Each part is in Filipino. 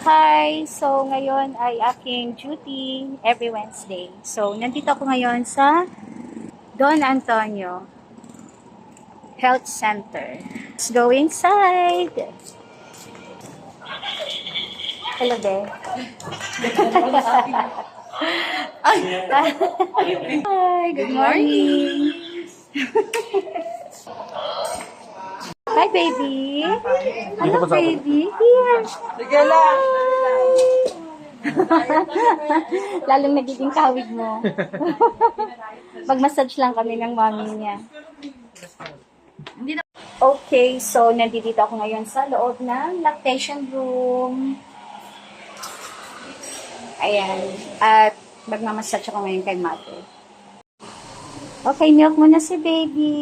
Hi! So, ngayon ay aking duty every Wednesday. So, nandito ako ngayon sa Don Antonio Health Center. Let's go inside! Hello there. Hi! Good morning! Hi, baby! Hello, baby! Here! Sige lang. Lalong nagiging kawig mo. Mag-massage lang kami ng mami niya. Okay, so nandito ako ngayon sa loob ng lactation room. Ayan. At magmamassage ako ngayon kay mother. Okay, milk mo na si baby.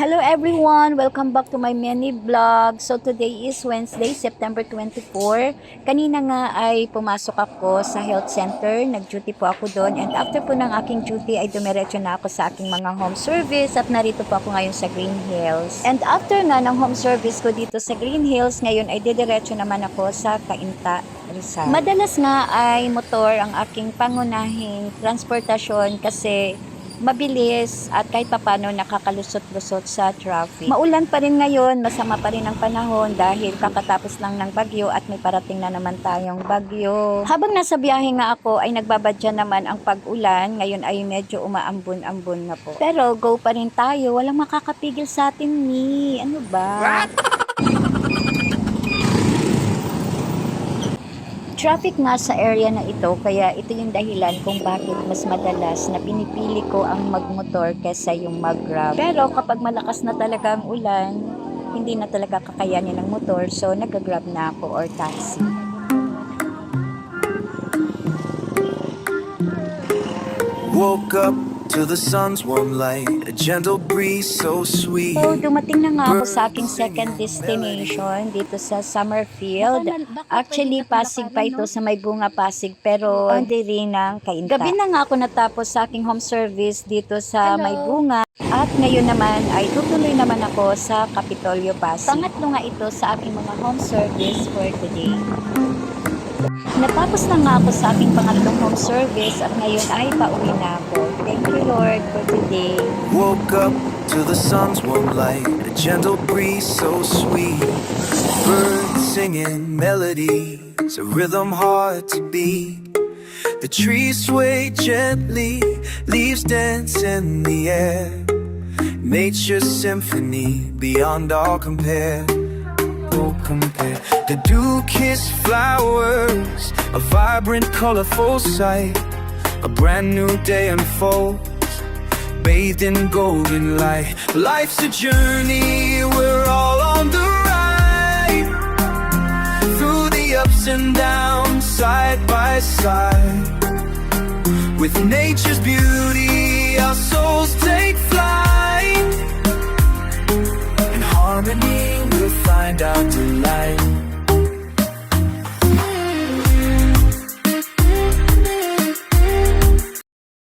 Hello everyone! Welcome back to my mini vlog. So today is Wednesday, September 24. Kanina nga ay pumasok ako sa health center. Nag-duty po ako doon. And after po ng aking duty ay dumiretso na ako sa aking mga home service at narito po ako ngayon sa Green Hills. And after nga ng home service ko dito sa Green Hills, ngayon ay didiretso naman ako sa Kainta, Rizal. Madalas nga ay motor ang aking pangunahing transportasyon kasi mabilis at kahit papano nakakalusot-lusot sa traffic. Maulan pa rin ngayon, masama pa rin ang panahon dahil kakatapos lang ng bagyo at may parating na naman tayong bagyo. Habang nasa biyahe nga ako ay nagbabadya naman ang pag-ulan, ngayon ay medyo umaambon-ambon na po. Pero go pa rin tayo, walang makakapigil sa atin ni. Ano ba? Traffic nga sa area na ito, kaya ito yung dahilan kung bakit mas madalas na pinipili ko ang magmotor kesa yung mag-grab. Pero kapag malakas na talaga ang ulan, hindi na talaga kakayanin ng motor, so nag-grab na ako or taxi. Woke up to the sun's warm light, a gentle breeze so sweet. So, dumating na nga ako sa aking second destination dito sa Summerfield. Actually, Pasig pa ito sa may bunga Pasig, pero hindi rin ng kainta. Gabi na nga ako natapos sa aking home service dito sa may bunga. At ngayon naman ay tutuloy naman ako sa Capitolio Pasig. Pangatlo nga ito sa aking mga home service for today. Natapos na nga ako sa aking pangatlong home service at ngayon ay pauwi na ako. Thank you Lord for today. Woke up to the sun's warm light, a gentle breeze so sweet. Birds singing melodies, a rhythm hard to beat. The trees sway gently, leaves dance in the air. Nature's symphony beyond all compare. Oh, compare. The dew-kissed flowers, a vibrant, colorful sight. A brand new day unfolds, bathed in golden light. Life's a journey, we're all on the ride. Through the ups and downs, side by side. With nature's beauty, our souls